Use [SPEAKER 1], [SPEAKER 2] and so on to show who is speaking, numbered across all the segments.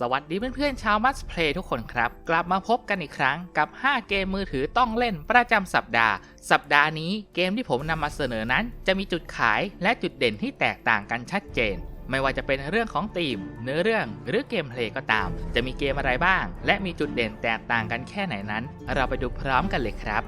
[SPEAKER 1] สวัสดีเพื่อนๆชาวมัสเพลย์ทุกคนครับ กลับมาพบกันอีกครั้งกับ 5 เกมมือถือต้องเล่นประจำสัปดาห์ สัปดาห์นี้เกมที่ผมนำมาเสนอนั้น จะมีจุดขายและจุดเด่นที่แตกต่างกันชัดเจน ไม่ว่าจะเป็นเรื่องของธีม เนื้อเรื่องหรือเกมเพลย์ก็ตาม จะมีเกมอะไรบ้าง และมีจุดเด่นแตกต่างกันแค่ไหนนั้น เราไปดูพร้อมกันเลยครับ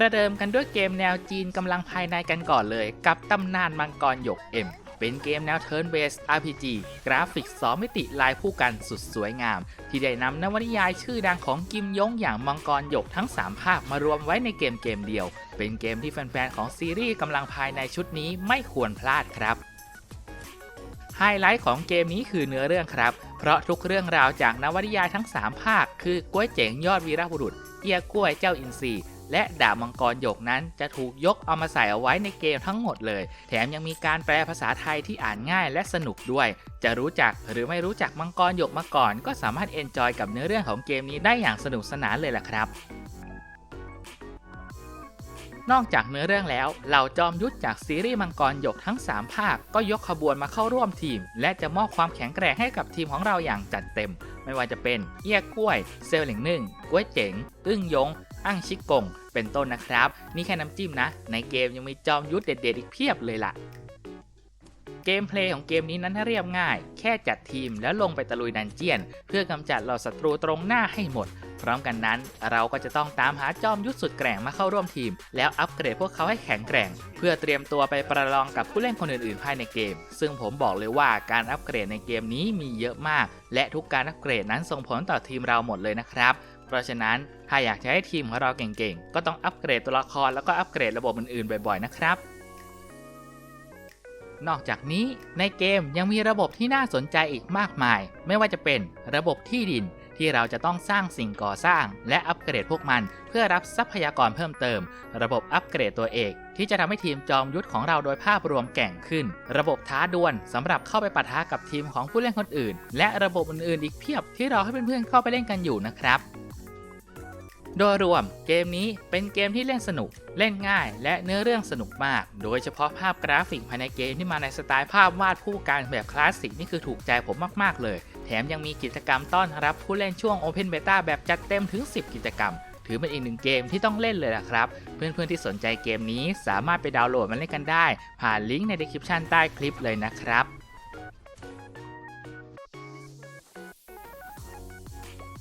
[SPEAKER 1] ประเดิมกันด้วยเกมแนวจีนกำลังภายในกันก่อนเลย กับตำนานมังกรหยก M เป็นเกมแนว Turn Based RPG กราฟิก2มิติลายผู้กันสุดสวยงาม ที่ได้นำนวนิยายชื่อดังของกิมยงอย่างมังกรหยกทั้ง 3 ภาคมารวมไว้ในเกมเกมเดียว เป็นเกมที่แฟนๆ ของซีรีส์กำลังภายในชุดนี้ไม่ควรพลาดครับ ไฮไลท์ของเกมนี้คือเนื้อเรื่องครับ เพราะทุกเรื่องราวจากนวนิยายทั้ง 3 ภาค คือก้วยเจ๋งยอดวีรบุรุษ เอียกล้วยเจ้าอินทรี และดาบมังกรหยกนั้นจะถูกยกเอามาใส่เอาไว้ในเกมทั้งหมดเลย แถมยังมีการแปลภาษาไทยที่อ่านง่ายและสนุกด้วย จะรู้จักหรือไม่รู้จักมังกรหยกมาก่อน ก็สามารถเอนจอยกับเนื้อเรื่องของเกมนี้ได้อย่างสนุกสนานเลยล่ะครับนอกจากเนื้อเรื่องแล้ว เหล่าจอมยุทธจากซีรีส์มังกรหยกทั้ง 3 ภาค ก็ยกขบวนมาเข้าร่วมทีม และจะมอบความแข็งแกร่งให้กับทีมของเราอย่างจัดเต็ม ไม่ว่าจะเป็น เอี้ยกล้วย เซลหลิงหนึ่งกล้วยเจ๋ง อึ้งยงอั้งชิกกง เป็นต้นนะครับ นี่แค่น้ำจิ้มนะ ในเกมยังมีจอมยุทธเด็ดๆอีกเพียบเลยล่ะเกมเพลย์ของเกมนี้นั้นเรียบง่าย แค่จัดทีมแล้วลงไปตะลุยดันเจียน เพื่อกำจัดเหล่าศัตรูตรงหน้าให้หมด พร้อมกันนั้น เราก็จะต้องตามหาจอมยุทธสุดแกร่งมาเข้าร่วมทีม แล้วอัปเกรดพวกเขาให้แข็งแกร่ง เพื่อเตรียมตัวไปประลองกับผู้เล่นคนอื่นๆภายในเกม ซึ่งผมบอกเลยว่าการอัปเกรดในเกมนี้มีเยอะมาก และทุกการอัปเกรดนั้นส่งผลต่อทีมเราหมดเลยนะครับ เพราะฉะนั้นถ้าอยากจะให้ทีมของเราเก่งๆ ก็ต้องอัปเกรดตัวละครแล้วก็อัปเกรดระบบอื่นๆ บ่อยๆ นะครับ นอกจากนี้ในเกมยังมีระบบที่น่าสนใจอีกมากมาย ไม่ว่าจะเป็นระบบที่ดินที่เราจะต้องสร้างสิ่งก่อสร้าง และอัปเกรดพวกมัน เพื่อรับทรัพยากรเพิ่มเติม ระบบอัปเกรดตัวเอก ที่จะทำให้ทีมจอมยุทธของเราโดยภาพรวมแก่งขึ้น ระบบท้าดวลสำหรับเข้าไปปะทะกับทีมของผู้เล่นคนอื่น และระบบอื่นๆอีกเพียบที่เราให้เพื่อนๆเข้าไปเล่นกันอยู่นะครับ โดยรวมเกมนี้เป็นเกมที่เล่นสนุก เล่นง่าย และเนื้อเรื่องสนุกมาก โดยเฉพาะภาพกราฟิกภายในเกมที่มาในสไตล์ภาพวาดผู้การแบบคลาสสิกนี่คือถูกใจผมมาก ๆ เลย แถมยังมีกิจกรรมต้อนรับผู้เล่นช่วง Open Beta แบบจัดเต็มถึง 10 กิจกรรม ถือเป็นอีกหนึ่งเกมที่ต้องเล่นเลยล่ะครับ เพื่อนๆที่สนใจเกมนี้สามารถไปดาวน์โหลดมาเล่นกันได้ ผ่านลิงก์ใน description ใต้คลิปเลยนะครับ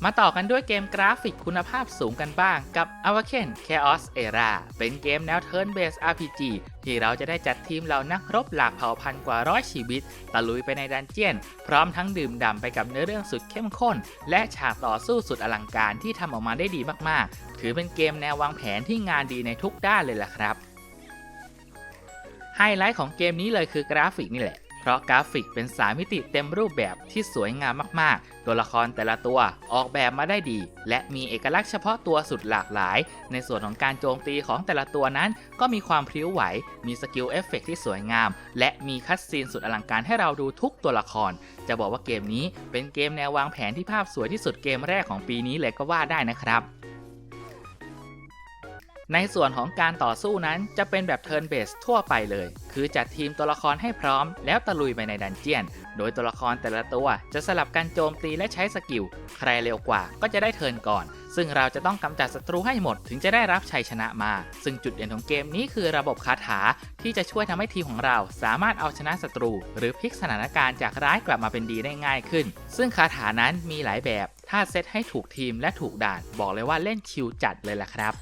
[SPEAKER 1] มาต่อกันด้วยเกมกราฟิกคุณภาพสูงกันบ้างกับ a w a k e n Chaos Era เป็นเกมแนว Turn Based RPG ที่เราจะได้จัดทีมเหล่านักรบหลากเผ่าพันธุ์กว่าร้อยชีวิต ตะลุยไปในดันเจียน พร้อมทั้งดื่มด่ำไปกับเนื้อเรื่องสุดเข้มข้น และฉากต่อสู้สุดอลังการที่ทำออกมาได้ดีมากๆ ถือเป็นเกมแนววางแผนที่งานดีในทุกด้านเลยล่ะครับไฮไลท์ของเกมนี้เลยคือกราฟิกนี่แหละ ราะกราฟิกเป็นสามมิติเต็มรูปแบบที่สวยงามมากๆ ตัวละครแต่ละตัวออกแบบมาได้ดี และมีเอกลักษณ์เฉพาะตัวสุดหลากหลาย ในส่วนของการโจมตีของแต่ละตัวนั้น ก็มีความพริ้วไหว มีสกิลเอฟเฟกต์ที่สวยงาม และมีคัดซีนสุดอลังการให้เราดูทุกตัวละคร จะบอกว่าเกมนี้เป็นเกมแนววางแผนที่ภาพสวยที่สุดเกมแรกของปีนี้เลยก็ว่าได้นะครับ ในส่วนของการต่อสู้นั้นจะเป็นแบบ Turn Based ทั่วไปเลย คือจัดทีมตัวละครให้พร้อม แล้วตะลุยไปในดันเจียน โดยตัวละครแต่ละตัวจะสลับกันโจมตีและใช้สกิล ใครเร็วกว่าก็จะได้เทิร์นก่อน ซึ่งเราจะต้องกำจัดศัตรูให้หมดถึงจะได้รับชัยชนะมา ซึ่งจุดเด่นของเกมนี้คือระบบคาถาที่จะช่วยทำให้ทีมของเราสามารถเอาชนะศัตรู หรือพลิกสถานการณ์จากร้ายกลับมาเป็นดีได้ง่ายขึ้น ซึ่งคาถานั้นมีหลายแบบ ถ้าเซตให้ถูกทีมและถูกด่าน บอกเลยว่าเล่นชิลจัดเลยล่ะครับ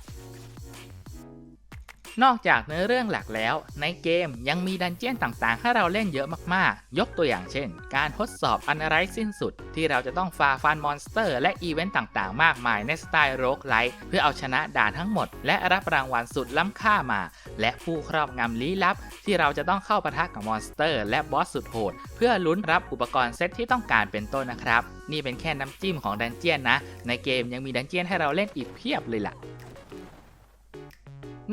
[SPEAKER 1] นอกจากเนื้อเรื่องหลักแล้ว ในเกมยังมีดันเจี้ยนต่างๆ ให้เราเล่นเยอะมากๆ ยกตัวอย่างเช่น การทดสอบอันไร้สิ้นสุด ที่เราจะต้องฝ่าฟันมอนสเตอร์ และอีเวนต์ต่างๆ มากมายในสไตล์โรกไลท์เพื่อเอาชนะด่านทั้งหมด และรับรางวัลสุดล้ำค่ามา และผู้ครอบงำลี้ลับ ที่เราจะต้องเข้าปะทะกับมอนสเตอร์ และบอสสุดโหด เพื่อลุ้นรับอุปกรณ์เซตที่ต้องการเป็นต้นนะครับ นี่เป็นแค่น้ำจิ้มของดันเจี้ยนนะ ในเกมยังมีดันเจี้ยนให้เราเล่นอีกเพียบเลยล่ะ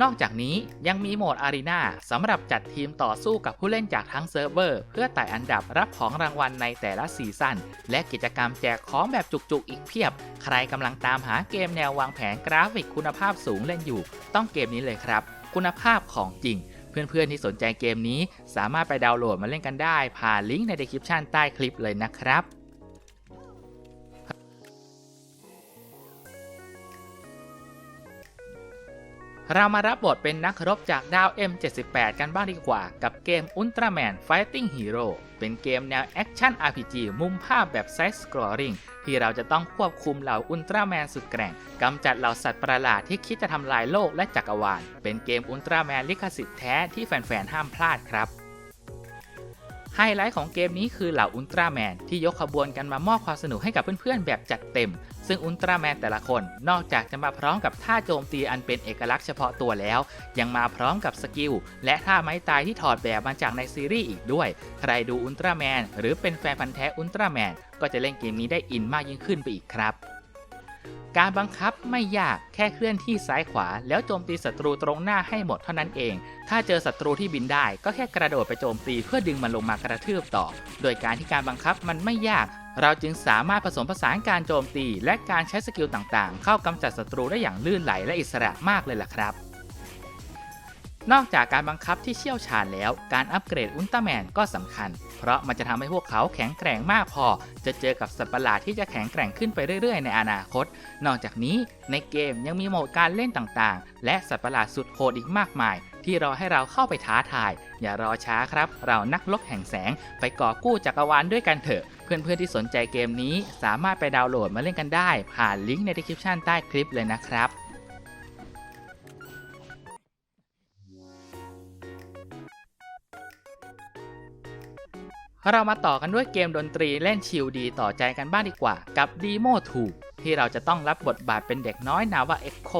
[SPEAKER 1] นอกจากนี้ยังมีโหมดอารีนาสำหรับจัดทีมต่อสู้กับผู้เล่นจากทั้งเซิร์ฟเวอร์ เพื่อไต่อันดับรับของรางวัลในแต่ละซีซั่น และกิจกรรมแจกของแบบจุกๆอีกเพียบ ใครกำลังตามหาเกมแนววางแผนกราฟิกคุณภาพสูงเล่นอยู่ ต้องเกมนี้เลยครับ คุณภาพของจริง เพื่อนๆที่สนใจเกมนี้ สามารถไปดาวน์โหลดมาเล่นกันได้ ผ่านลิงก์ใน description ใต้คลิปเลยนะครับ เรามารับบทเป็นนักรบจากดาว M78 กันบ้างดีกว่า กับเกม Ultraman Fighting Hero เป็นเกมแนวแอคชั่น RPG มุมภาพแบบไซส์สครอลลิงที่เราจะต้องควบคุมเหล่าอุลตร้าแมนสุดแกร่งกำจัดเหล่าสัตว์ประหลาดที่คิดจะทำลายโลกและจักรวาล เป็นเกมอุลตร้าแมนลิขสิทธิ์แท้ที่แฟนๆห้ามพลาดครับ ไฮไลท์ของเกมนี้คือเหล่าอุลตร้าแมนที่ยกขบวนกันมามอบความสนุกให้กับเพื่อนๆ แบบจัดเต็ม ซึ่งอุลตร้าแมนแต่ละคน นอกจากจะมาพร้อมกับท่าโจมตีอันเป็นเอกลักษณ์เฉพาะตัวแล้ว ยังมาพร้อมกับสกิล และท่าไม้ตายที่ถอดแบบมาจากในซีรีส์อีกด้วย ใครดูอุลตร้าแมนหรือเป็นแฟนพันธ์แท้อุลตร้าแมนก็จะเล่นเกมนี้ได้อินมากยิ่งขึ้นไปอีกครับ การบังคับไม่ยากแค่เคลื่อนที่ซ้ายขวา แล้วโจมตีศัตรูตรงหน้าให้หมดเท่านั้นเอง ถ้าเจอศัตรูที่บินได้ก็แค่กระโดดไปโจมตีเพื่อดึงมันลงมากระทืบต่อ โดยการที่การบังคับมันไม่ยาก เราจึงสามารถผสมผสานการโจมตี และการใช้สกิลต่างๆ เข้ากำจัดศัตรูได้อย่างลื่นไหลและอิสระมากเลยล่ะครับ นอกจากการบังคับที่เชี่ยวชาญแล้ว การอัปเกรดอุลตร้าแมนก็สำคัญ เพราะมันจะทำให้พวกเขาแข็งแกร่งมากพอ จะเจอกับสัตว์ประหลาดที่จะแข็งแกร่งขึ้นไปเรื่อยๆ ในอนาคต นอกจากนี้ในเกมยังมีโหมดการเล่นต่างๆ และสัตว์ประหลาดสุดโหดอีกมากมาย ที่รอให้เราเข้าไปท้าทาย อย่ารอช้าครับ เรานักลบแห่งแสงไปก่อกู้จักรวาลด้วยกันเถอะ เพื่อนๆที่สนใจเกมนี้ สามารถไปดาวน์โหลดมาเล่นกันได้ ผ่านลิงก์ใน description ใต้คลิปเลยนะครับ เรามาต่อกันด้วยเกมดนตรีเล่นชิลดีต่อใจกันบ้างดีกว่า กับ Demo 2ที่เราจะต้องรับบทบาทเป็นเด็กน้อยนาวาเอ็กโค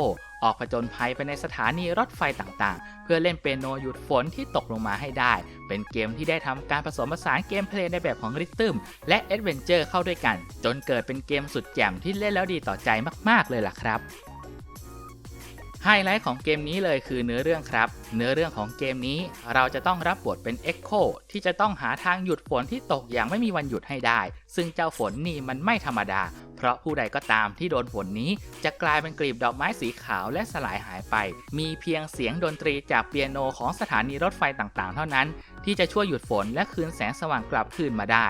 [SPEAKER 1] ออกผจญภัยไปในสถานีรถไฟต่างๆ เพื่อเล่นเปียโนหยุดฝนที่ตกลงมาให้ได้ เป็นเกมที่ได้ทำการผสมผสานเกมเพลย์ในแบบของริทึมและแอดเวนเจอร์เข้าด้วยกัน จนเกิดเป็นเกมสุดแจ่มที่เล่นแล้วดีต่อใจมากๆเลยล่ะครับ ไฮไลท์ของเกมนี้เลยคือเนื้อเรื่องครับ เนื้อเรื่องของเกมนี้เราจะต้องรับบทเป็น Echo ที่จะต้องหาทางหยุดฝนที่ตกอย่างไม่มีวันหยุดให้ได้ ซึ่งเจ้าฝนนี่มันไม่ธรรมดา เพราะผู้ใดก็ตามที่โดนฝนนี้ จะกลายเป็นกลีบดอกไม้สีขาวและสลายหายไป มีเพียงเสียงดนตรีจากเปียโนของสถานีรถไฟต่างๆ เท่านั้น ที่จะช่วยหยุดฝนและคืนแสงสว่างกลับคืนมาได้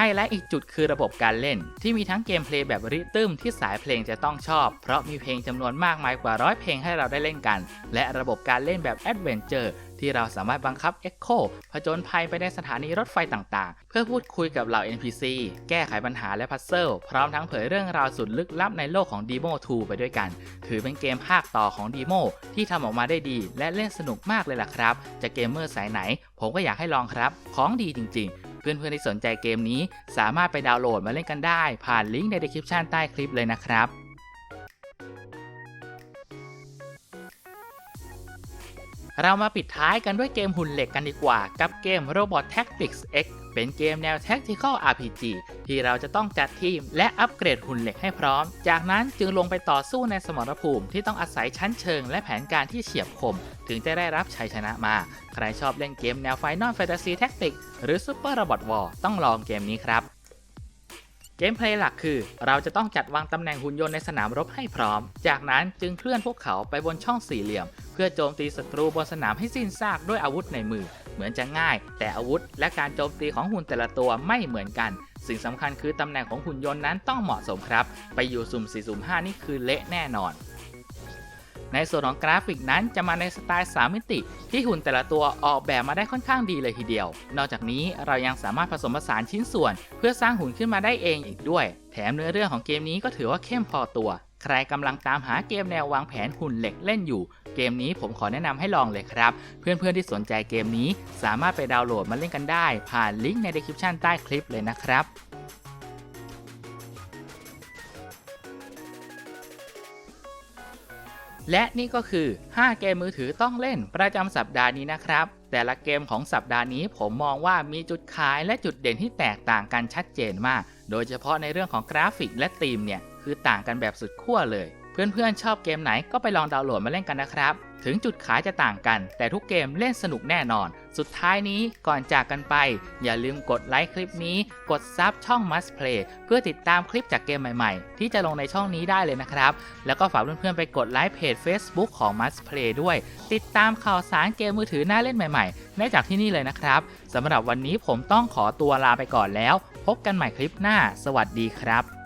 [SPEAKER 1] ไฮไลท์อีกจุดคือระบบการเล่น ที่มีทั้งเกมเพลย์แบบริทึมที่สายเพลงจะต้องชอบ เพราะมีเพลงจำนวนมากมายกว่าร้อยเพลงให้เราได้เล่นกัน และระบบการเล่นแบบแอดเวนเจอร์ที่เราสามารถบังคับ Echo ผจญภัยไปในสถานีรถไฟต่างๆ เพื่อพูดคุยกับเหล่า NPC แก้ไขปัญหาและพัซเซิลพร้อมทั้งเผยเรื่องราวสุดลึกลับในโลกของ Demo 2 ไปด้วยกัน ถือเป็นเกมภาคต่อของ Demo ที่ทำออกมาได้ดี และเล่นสนุกมากเลยล่ะครับ จะเกมเมอร์สายไหน ผมก็อยากให้ลองครับ ของดีจริง ๆ เพื่อนๆที่สนใจเกมนี้ สามารถไปดาวน์โหลดมาเล่นกันได้ ผ่านลิงก์ใน description ใต้คลิปเลยนะครับเรามาปิดท้ายกันด้วยเกมหุ่นเหล็กกันดีกว่า กับเกม Robot Tactics X เป็นเกมแนว Tactical RPG ที่เราจะต้องจัดทีมและอัปเกรดหุ่นเหล็กให้พร้อม จากนั้นจึงลงไปต่อสู้ในสมรภูมิที่ต้องอาศัยชั้นเชิงและแผนการที่เฉียบคม ถึงจะได้รับชัยชนะมา ใครชอบเล่นเกมแนว Final Fantasy Tactics หรือ Super Robot War ต้องลองเกมนี้ครับเกมเพลย์หลักคือ เราจะต้องจัดวางตำแหน่งหุ่นยนต์ในสนามรบให้พร้อม จากนั้นจึงเคลื่อนพวกเขาไปบนช่องสี่เหลี่ยม เพื่อโจมตีศัตรูบนสนามให้สิ้นซากด้วยอาวุธในมือ เหมือนจะง่าย แต่อาวุธ และการโจมตีของหุ่นแต่ละตัวไม่เหมือนกัน สิ่งสำคัญคือตำแหน่งของหุ่นยนต์นั้นต้องเหมาะสมครับ ไปอยู่สุ่ม4สุ่ม5นี่คือเละแน่นอนในส่วนของกราฟิกนั้นจะมาในสไตล์ 3 มิติ ที่หุ่นแต่ละตัวออกแบบมาได้ค่อนข้างดีเลยทีเดียว นอกจากนี้เรายังสามารถผสมผสานชิ้นส่วน เพื่อสร้างหุ่นขึ้นมาได้เองอีกด้วย แถมเนื้อเรื่องของเกมนี้ก็ถือว่าเข้มพอตัว ใครกำลังตามหาเกมแนววางแผนหุ่นเหล็กเล่นอยู่ เกมนี้ผมขอแนะนำให้ลองเลยครับ เพื่อนๆที่สนใจเกมนี้สามารถไปดาวน์โหลดมาเล่นกันได้ ผ่านลิงก์ใน description ใต้คลิปเลยนะครับและนี่ก็คือ 5 เกมมือถือต้องเล่นประจำสัปดาห์นี้นะครับ แต่ละเกมของสัปดาห์นี้ผมมองว่ามีจุดขายและจุดเด่นที่แตกต่างกันชัดเจนมาก โดยเฉพาะในเรื่องของกราฟิกและธีมเนี่ย คือต่างกันแบบสุดขั้วเลย เพื่อนๆชอบเกมไหนก็ไปลองดาวน์โหลดมาเล่นกันนะครับ ถึงจุดขายจะต่างกัน แต่ทุกเกมเล่นสนุกแน่นอน สุดท้ายนี้ก่อนจากกันไป อย่าลืมกดไลค์คลิปนี้ กดซับช่อง Must Play เพื่อติดตามคลิปจากเกมใหม่ๆ ที่จะลงในช่องนี้ได้เลยนะครับ แล้วก็ฝากเพื่อนๆไปกดไลค์เพจ Facebook ของ Must Play ด้วย ติดตามข่าวสารเกมมือถือน่าเล่นใหม่ๆได้จากที่นี่เลยนะครับสำหรับวันนี้ผมต้องขอตัวลาไปก่อนแล้ว พบกันใหม่คลิปหน้า สวัสดีครับ